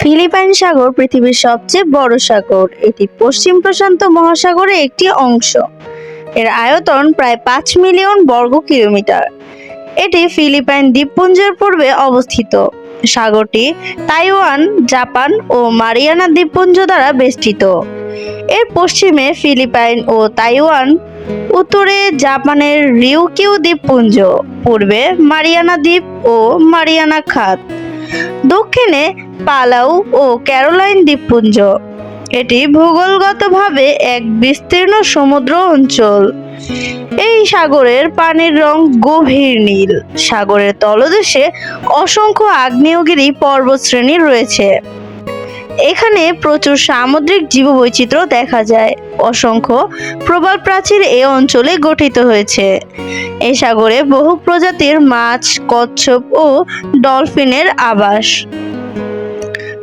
Philippine সাগর পৃথিবীর সবচেয়ে বড় সাগর। এটি পশ্চিম প্রশান্ত মহাসাগরের একটি অংশ। এর আয়তন প্রায় পাঁচ মিলিয়ন বর্গ কিলোমিটার। এটি ফিলিপাইন দ্বীপপুঞ্জের পূর্বে অবস্থিত। সাগরটি তাইওয়ান, জাপান ও মারিয়ানা দ্বীপপুঞ্জ দ্বারা বেষ্টিত। এর পশ্চিমে ফিলিপাইন ও তাইওয়ান, উত্তরে জাপানের রিউকিউ দ্বীপপুঞ্জ, পূর্বে মারিয়ানা দ্বীপ ও মারিয়ানা খাত। দক্ষিণে পালাউ ও ক্যারোলাইন দ্বীপপুঞ্জ। এটি ভূগোলগতভাবে এক বিস্তীর্ণ সমুদ্র অঞ্চল। এই সাগরের পানির রং গভীর নীল। সাগরের তলদেশে অসংখ্য আগ্নেয়গিরি পর্বতশ্রেণী রয়েছে। এখানে প্রচুর সামুদ্রিক জীববৈচিত্র্য দেখা যায়। অসংখ্য প্রবাল প্রাচীর এ অঞ্চলে গঠিত হয়েছে। এই সাগরে বহু প্রজাতির মাছ, কচ্ছপ ও ডলফিনের আবাস।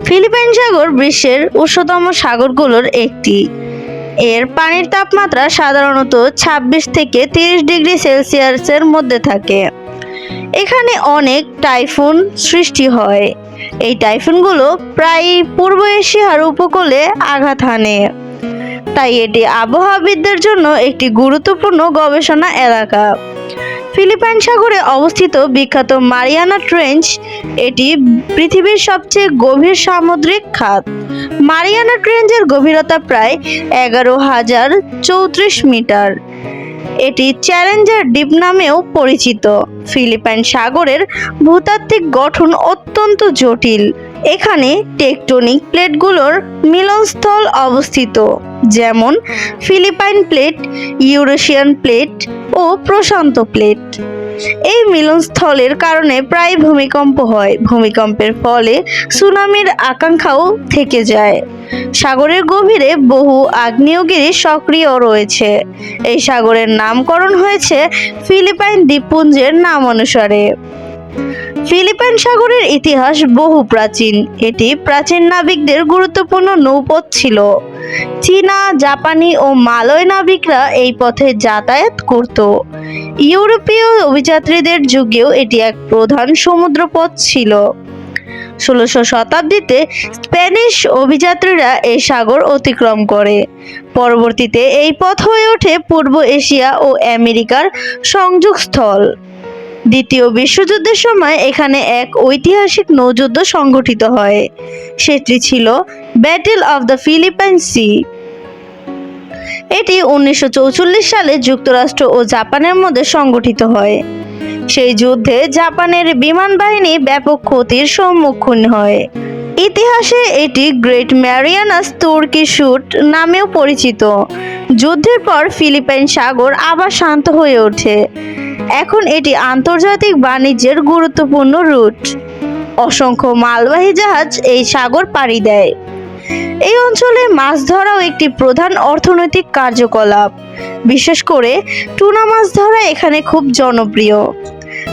ফিলিপাইন সাগর বিশ্বের উচ্চতম সাগরগুলোর একটি। এর পানির তাপমাত্রা সাধারণত ২৬ থেকে তিরিশ ডিগ্রি সেলসিয়াসের মধ্যে থাকে। এখানে অনেক টাইফুন সৃষ্টি হয়। এই টাইফুনগুলো প্রায় পূর্ব এশিয়ার উপকূলে আঘাত হানে। তাই এটি আবহাওয়াবিদদের জন্য একটি গুরুত্বপূর্ণ গবেষণা এলাকা। ফিলিপাইন সাগরে অবস্থিত বিখ্যাত মারিয়ানা ট্রেঞ্চ, এটি পৃথিবীর সবচেয়ে গভীর সামুদ্রিক খাত। মারিয়ানা ট্রেঞ্চের গভীরতা প্রায় এগারো হাজার চৌত্রিশ মিটার। এটি চ্যালেঞ্জার ডিপ নামেও পরিচিত। ফিলিপাইন সাগরের ভূতাত্ত্বিক গঠন অত্যন্ত জটিল। এখানে টেকটনিক প্লেটগুলোর মিলনস্থল অবস্থিত, যেমন ফিলিপাইন প্লেট, ইউরেশিয়ান প্লেট ও প্রশান্ত প্লেট। এই মিলনস্থলের কারণে প্রায় ভূমিকম্প হয়। ভূমিকম্পের ফলে সুনামির আকাঙ্ক্ষাও থেকে যায়। সাগরের গভীরে বহু আগ্নেয়গিরি সক্রিয় রয়েছে। এই সাগরের নামকরণ হয়েছে ফিলিপাইন দ্বীপপুঞ্জের নাম অনুসারে ফিলিপাইন সাগরের ইতিহাস বহু প্রাচীন। এটি প্রাচীন নাবিকদের গুরুত্বপূর্ণ নৌপথ ছিল। চীনা, জাপানি ও মালয় নাবিকরা এই পথে যাতায়াত করত। ইউরোপীয় অভিযাত্রীদের যুগেও এটি এক প্রধান সমুদ্রপথ ছিল। ষোলোশো শতাব্দীতে স্প্যানিশ অভিযাত্রীরা এই সাগর অতিক্রম করে। পরবর্তীতে এই পথ হয়ে ওঠে পূর্ব এশিয়া ও আমেরিকার সংযোগস্থল। দ্বিতীয় বিশ্বযুদ্ধের সময় এখানে এক ঐতিহাসিক নৌযুদ্ধ সংঘটিত হয়। সেটি ছিল battle of the Philippine sea এটি উনিশশো সালে যুক্তরাষ্ট্র ও জাপানের মধ্যে সংগঠিত হয়। সেই যুদ্ধে জাপানের বিমান বাহিনী ব্যাপক ক্ষতির সম্মুখীন হয়। ইতিহাসে এটি গ্রেট ম্যারিয়ানাস তুর্কি শুট নামেও পরিচিত। যুদ্ধের পর ফিলিপাইন সাগর আবার শান্ত হয়ে ওঠে। এখন এটি আন্তর্জাতিক বাণিজ্যের গুরুত্বপূর্ণ রুট। অসংখ্য মালবাহী জাহাজ এই সাগর পাড়ি দেয়। এই অঞ্চলে মাছ ধরাও একটি প্রধান অর্থনৈতিক কার্যকলাপ। বিশেষ করে টুনা মাছ ধরা এখানে খুব জনপ্রিয়।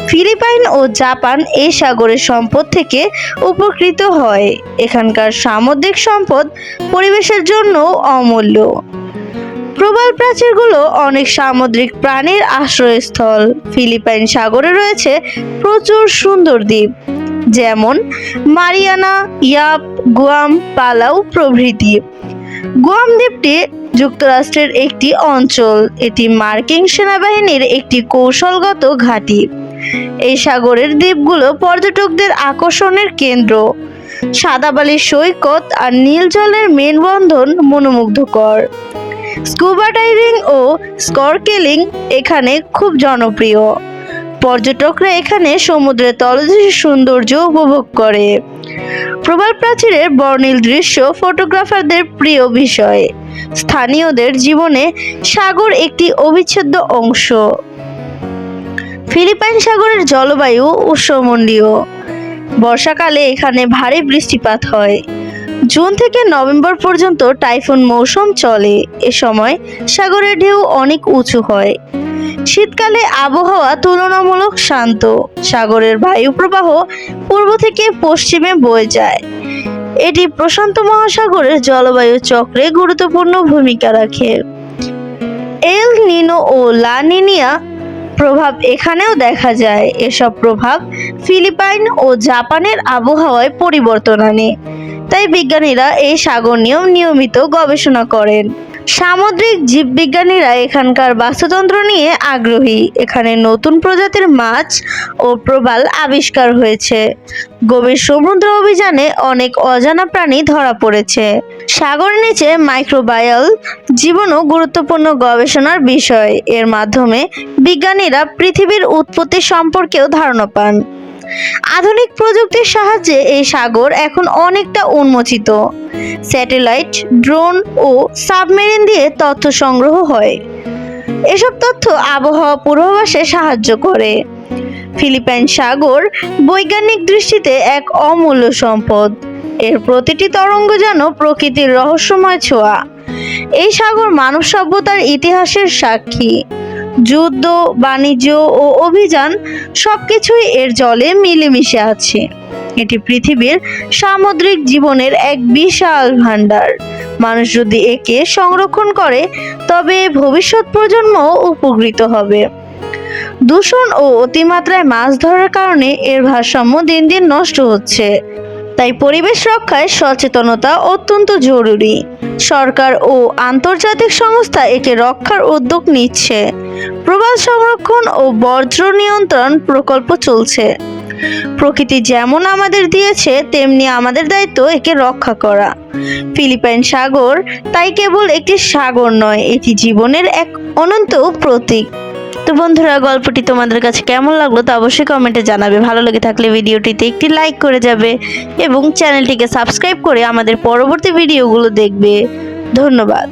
ফিলিপাইন ও জাপান এই সাগরের সম্পদ থেকে উপকৃত হয়। এখানকার সামুদ্রিক সম্পদ পরিবেশের জন্য অমূল্য। প্রবাল প্রাচীরগুলো অনেক সামুদ্রিক প্রাণীর আশ্রয়স্থল। ফিলিপাইন সাগরে রয়েছে প্রচুর সুন্দর দ্বীপ, যেমন মারিয়ানা, ইয়াপ, গুয়াম পালাউ প্রভৃতি গুয়াম দ্বীপটি যুক্তরাষ্ট্রের একটি অঞ্চল। এটি মার্কিন সেনাবাহিনীর একটি কৌশলগত ঘাঁটি। এই সাগরের দ্বীপগুলো পর্যটকদের আকর্ষণের কেন্দ্র। সাদাবালির সৈকত আর নীল জলের মেনবন্ধন মনোমুগ্ধকর। স্কুবা ডাইভিং ও স্করকেলিং এখানে খুব জনপ্রিয়। পর্যটকরা এখানে সমুদ্রের তলদেশের সৌন্দর্য উপভোগ করে। প্রবাল প্রাচীরের বর্ণিল দৃশ্য ফটোগ্রাফারদের প্রিয় বিষয়। স্থানীয়দের জীবনে সাগর একটি অবিচ্ছেদ্য অংশ। ফিলিপাইন সাগরের জলবায়ু উষ্ণমণ্ডলীয় বর্ষাকালে এখানে ভারী বৃষ্টিপাত হয়। জুন থেকে নভেম্বর পর্যন্ত টাইফুন মৌসুম চলে। এ সময় সাগরের ঢেউ অনেক উঁচু হয়। শীতকালে আবহাওয়া তুলনামূলক শান্ত। সাগরের বায়ু প্রবাহ পূর্ব থেকে পশ্চিমে বয়ে যায়। এটি প্রশান্ত মহাসাগরের জলবায়ু চক্রে গুরুত্বপূর্ণ ভূমিকা রাখে। এল নিনো ও লা নিনিয়া প্রভাব এখানেও দেখা যায়। এসব প্রভাব ফিলিপাইন ও জাপানের আবহাওয়ায় পরিবর্তন আনে। তাই বিজ্ঞানীরা এই সাগর নিয়েও নিয়মিত গবেষণা করেন। সামুদ্রিক জীববিজ্ঞানীরা এখানকার বাস্তুতন্ত্র নিয়ে আগ্রহী। এখানে নতুন প্রজাতির মাছ ও প্রবাল আবিষ্কার হয়েছে। গভীর সমুদ্র অভিযানে অনেক অজানা প্রাণী ধরা পড়েছে। সাগরের নিচে মাইক্রোবায়াল জীবনও গুরুত্বপূর্ণ গবেষণার বিষয়। এর মাধ্যমে বিজ্ঞানীরা পৃথিবীর উৎপত্তি সম্পর্কেও ধারণা পান। আধুনিক প্রযুক্তির সাহায্যে এই সাগর এখন অনেকটা উন্মোচিত। স্যাটেলাইট, ড্রোন ও সাবমেরিন দিয়ে তথ্য সংগ্রহ হয়। এসব তথ্য আবহাওয়া পূর্বাভাসে সাহায্য করে। ফিলিপাইন সাগর বৈজ্ঞানিক দৃষ্টিতে এক অমূল্য সম্পদ। এর প্রতিটি তরঙ্গ যেন প্রকৃতির রহস্যময় ছোঁয়া। এই সাগর মানব সভ্যতার ইতিহাসের সাক্ষী। যুদ্ধ, বাণিজ্য ও অভিযান সবকিছুই এর জলে মিলেমিশে আছে। এটি পৃথিবীর সামুদ্রিক জীবনের এক বিশাল ভাণ্ডার। মানুষ যদি একে সংরক্ষণ করে, তবে ভবিষ্যৎ প্রজন্মও উপকৃত হবে। দূষণ ও অতিমাত্রায় মাছ ধরার কারণে এর ভারসাম্য দিন দিন নষ্ট হচ্ছে। তাই পরিবেশ রক্ষায় সচেতনতা অত্যন্ত জরুরি। সরকার ও আন্তর্জাতিক সংস্থা একে রক্ষার উদ্যোগ নিচ্ছে। প্রবাল সংরক্ষণ ও বর্জ্য নিয়ন্ত্রণ প্রকল্প চলছে। প্রকৃতি যেমন আমাদের দিয়েছে, তেমনি আমাদের দায়িত্ব একে রক্ষা করা। ফিলিপাইন সাগর তাই কেবল একটি সাগর নয়, এটি জীবনের এক অনন্ত প্রতীক। তো বন্ধুরা, গল্পটি তোমাদের কাছে কেমন লাগল তো অবশ্যই কমেন্টে জানাবে। ভালো লেগে থাকলে ভিডিওটিতে একটি লাইক করে যাবে এবং চ্যানেলটিকে সাবস্ক্রাইব করে আমাদের পরবর্তী ভিডিওগুলো দেখবে। ধন্যবাদ।